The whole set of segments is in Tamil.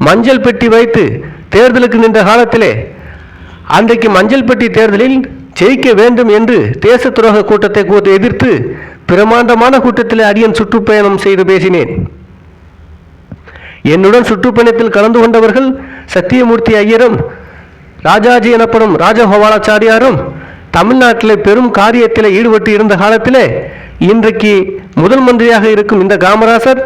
மஞ்சள் பெட்டி வைத்து தேர்தலுக்கு நின்ற காலத்திலே அன்றைக்கு மஞ்சள் பெட்டி தேர்தலில் ஜெயிக்க வேண்டும் என்று தேச துரோக கூட்டத்தை கூத்து எதிர்த்து பிரமாண்டமான கூட்டத்திலே அடியன் சுற்றுப்பயணம் செய்து பேசினேன். என்னுடன் சுற்றுப்பயணத்தில் கலந்து கொண்டவர்கள் சத்தியமூர்த்தி ஐயரும் ராஜாஜி எனப்படும் ராஜகோபாலாச்சாரியாரும் தமிழ்நாட்டிலே பெரும் காரியத்தில் ஈடுபட்டு இருந்த காலத்திலே இன்றைக்கு முதல் மந்திரியாக இருக்கும் இந்த காமராசர்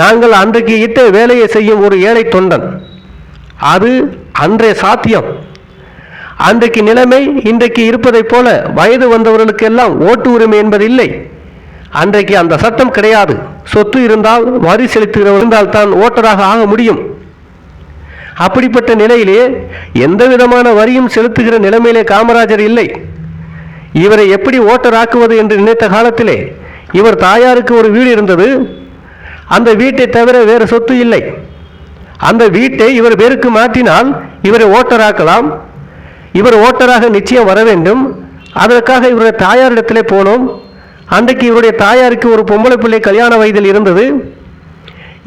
நாங்கள் அன்றைக்கு இட்ட வேலையை செய்யும் ஒரு ஏழை தொண்டன். அது அன்றைய சாத்தியம். அன்றைக்கு நிலைமை இன்றைக்கு இருப்பதைப் போல வயது வந்தவர்களுக்கெல்லாம் ஓட்டு உரிமை என்பது இல்லை அன்றைக்கு அந்த சட்டம் கிடையாது. சொத்து இருந்தால் வரி செலுத்துகிறவர் இருந்தால் தான் ஓட்டராக ஆக முடியும். அப்படிப்பட்ட நிலையிலே எந்த விதமான வரியும் செலுத்துகிற நிலைமையிலே காமராஜர் இல்லை. இவரை எப்படி ஓட்டராக்குவது என்று நினைத்த காலத்திலே இவர் தாயாருக்கு ஒரு வீடு இருந்தது. அந்த வீட்டை தவிர வேறு சொத்து இல்லை. அந்த வீட்டை இவர் பேருக்கு மாற்றினால் இவரை ஓட்டராக்கலாம். இவர் ஓட்டராக நிச்சயம் வர வேண்டும். அதற்காக இவருடைய தாயாரிடத்திலே போனோம். அன்றைக்கு இவருடைய தாயாருக்கு ஒரு பொம்பளை பிள்ளை கல்யாண வயதில் இருந்தது.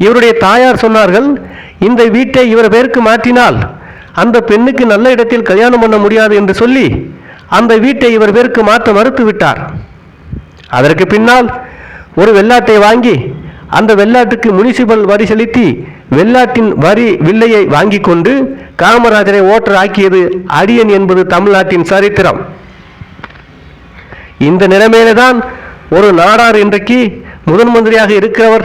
இவருடைய தாயார் சொன்னார்கள் இந்த வீட்டை இவர் பேருக்கு மாற்றினால் அந்த பெண்ணுக்கு நல்ல இடத்தில் கல்யாணம் பண்ண முடியாது என்று சொல்லி அந்த வீட்டை இவர் பேருக்கு மாற்ற மறுத்து விட்டார் அதற்கு பின்னால் ஒரு வெள்ளாட்டை வாங்கி அந்த வெள்ளாட்டுக்கு முனிசிபல் வரி செலுத்தி வெள்ளாட்டின் வரி வில்லையை வாங்கி கொண்டு காமராஜரை ஓட்டர் ஆக்கியது அடியன் என்பது தமிழ்நாட்டின் சரித்திரம். இந்த நிலைமையில்தான் ஒரு நாடார் இன்றைக்கு முதன் மந்திரியாக இருக்கிறவர்